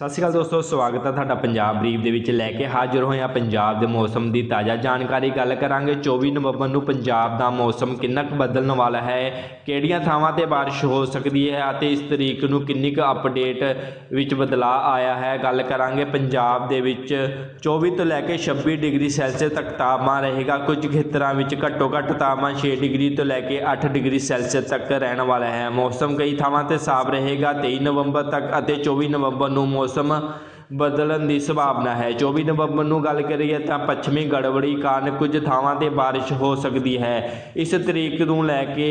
ਸਤਿ ਸ਼੍ਰੀ ਅਕਾਲ ਦੋਸਤੋ, ਸਵਾਗਤ ਹੈ ਤੁਹਾਡਾ ਪੰਜਾਬ ਬਰੀਫ ਦੇ ਵਿੱਚ ਲੈ ਕੇ ਹਾਜ਼ਰ ਹੋਏ ਹਾਂ ਪੰਜਾਬ ਦੇ ਮੌਸਮ ਦੀ ਤਾਜ਼ਾ ਜਾਣਕਾਰੀ। ਗੱਲ ਕਰਾਂਗੇ 24 ਨਵੰਬਰ ਨੂੰ ਪੰਜਾਬ ਦਾ ਮੌਸਮ ਕਿੰਨਾ ਕੁ ਬਦਲਣ ਵਾਲਾ ਹੈ, ਕਿਹੜੀਆਂ ਥਾਵਾਂ ਤੇ ਬਾਰਿਸ਼ ਹੋ ਸਕਦੀ ਹੈ ਅਤੇ ਇਸ ਤਰੀਕ ਨੂੰ ਕਿੰਨੀ ਕੁ ਅਪਡੇਟ ਵਿੱਚ ਬਦਲਾਅ ਆਇਆ ਹੈ। ਗੱਲ ਕਰਾਂਗੇ ਪੰਜਾਬ ਦੇ ਵਿੱਚ 24 ਤੋਂ ਲੈ ਕੇ 26 ਡਿਗਰੀ ਸੈਲਸੀਅਸ ਤੱਕ ਤਾਪਮਾਨ ਰਹੇਗਾ। ਕੁਝ ਖੇਤਰਾਂ ਵਿੱਚ ਘੱਟੋ ਘੱਟ ਤਾਪਮਾਨ 6 ਡਿਗਰੀ ਤੋਂ ਲੈ ਕੇ 8 ਡਿਗਰੀ ਸੈਲਸੀਅਸ ਤੱਕ ਰਹਿਣ ਵਾਲਾ ਹੈ। ਮੌਸਮ ਕਈ ਥਾਵਾਂ ਤੇ ਸਾਫ਼ ਰਹੇਗਾ। 23 ਨਵੰਬਰ ਤੱਕ ਅਤੇ 24 ਨਵੰਬਰ ਨੂੰ ਮੌਸਮ ਬਦਲਣ ਦੀ ਸੰਭਾਵਨਾ ਹੈ। 24 ਨਵੰਬਰ ਨੂੰ ਗੱਲ ਕਰੀਏ ਤਾਂ ਪੱਛਮੀ ਗੜਬੜੀ ਕਾਰਨ ਕੁਝ ਥਾਵਾਂ ਤੇ ਬਾਰਿਸ਼ ਹੋ ਸਕਦੀ ਹੈ। ਇਸ ਤਰੀਕ ਨੂੰ ਲੈ ਕੇ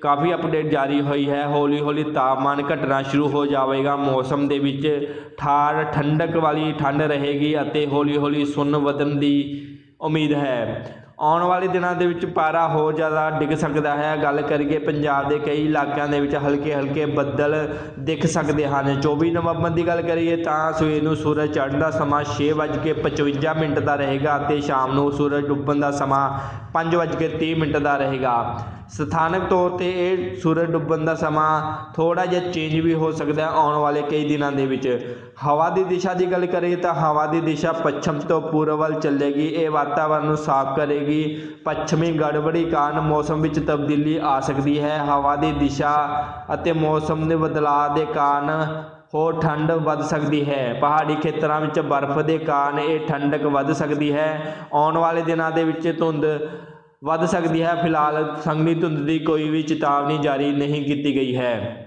ਕਾਫੀ ਅਪਡੇਟ ਜਾਰੀ ਹੋਈ ਹੈ। ਹੌਲੀ ਹੌਲੀ ਤਾਪਮਾਨ ਘਟਣਾ ਸ਼ੁਰੂ ਹੋ ਜਾਵੇਗਾ। ਮੌਸਮ ਦੇ ਵਿੱਚ ਠਾਰ, ਠੰਡਕ ਵਾਲੀ ਠੰਡ ਰਹੇਗੀ ਅਤੇ ਹੌਲੀ ਹੌਲੀ ਸੁੰਨ ਵਧਣ ਦੀ ਉਮੀਦ ਹੈ। ਆਉਣ ਵਾਲੇ ਦਿਨਾਂ ਦੇ ਵਿੱਚ ਪਾਰਾ ਹੋਰ ਜ਼ਿਆਦਾ ਡਿੱਗ ਸਕਦਾ ਹੈ। ਗੱਲ ਕਰੀਏ ਪੰਜਾਬ ਦੇ ਕਈ ਇਲਾਕਿਆਂ ਦੇ ਵਿੱਚ ਹਲਕੇ ਹਲਕੇ ਬੱਦਲ ਦਿਖ ਸਕਦੇ ਹਨ। 24 ਨਵੰਬਰ ਦੀ ਗੱਲ ਕਰੀਏ ਤਾਂ ਸਵੇਰ ਨੂੰ ਸੂਰਜ ਚੜ੍ਹਨ ਦਾ ਸਮਾਂ 6:55 ਮਿੰਟ ਦਾ ਰਹੇਗਾ ਅਤੇ ਸ਼ਾਮ ਨੂੰ ਸੂਰਜ ਡੁੱਬਣ ਦਾ ਸਮਾਂ 5:30 ਮਿੰਟ ਦਾ ਰਹੇਗਾ। ਸਥਾਨਕ ਤੌਰ ਤੇ ਇਹ ਸੂਰਜ ਡੁੱਬਣ ਦਾ ਸਮਾਂ ਥੋੜਾ ਜਿਹਾ ਚੇਂਜ ਵੀ ਹੋ ਸਕਦਾ ਹੈ ਆਉਣ ਵਾਲੇ ਕਈ ਦਿਨਾਂ ਦੇ ਵਿੱਚ। ਹਵਾ ਦੀ ਦਿਸ਼ਾ ਦੀ ਗੱਲ ਕਰੀਏ ਤਾਂ ਹਵਾ ਦੀ ਦਿਸ਼ਾ ਪੱਛਮ ਤੋਂ ਪੂਰਬ ਵੱਲ ਚੱਲੇਗੀ। ਇਹ ਵਾਤਾਵਰਣ ਨੂੰ ਸਾਫ਼ ਕਰੇਗੀ। ਪੱਛਮੀ ਗੜਬੜੀ ਕਾਰਨ ਮੌਸਮ ਵਿੱਚ ਤਬਦੀਲੀ ਆ ਸਕਦੀ ਹੈ। ਹਵਾ ਦੀ ਦਿਸ਼ਾ ਅਤੇ ਮੌਸਮ ਦੇ ਬਦਲਾਅ ਦੇ ਕਾਰਨ ਹੋਰ ਠੰਡ ਵੱਧ ਸਕਦੀ ਹੈ। ਪਹਾੜੀ ਖੇਤਰਾਂ ਵਿੱਚ ਬਰਫ਼ ਦੇ ਕਾਰਨ ਇਹ ਠੰਡਕ ਵੱਧ ਸਕਦੀ ਹੈ। ਆਉਣ ਵਾਲੇ ਦਿਨਾਂ ਦੇ ਵਿੱਚ ਧੁੰਦ ਵੱਧ ਸਕਦੀ ਹੈ। ਫਿਲਹਾਲ ਸੰਘਣੀ ਧੁੰਦ ਦੀ ਕੋਈ ਵੀ ਚੇਤਾਵਨੀ ਜਾਰੀ ਨਹੀਂ ਕੀਤੀ ਗਈ ਹੈ।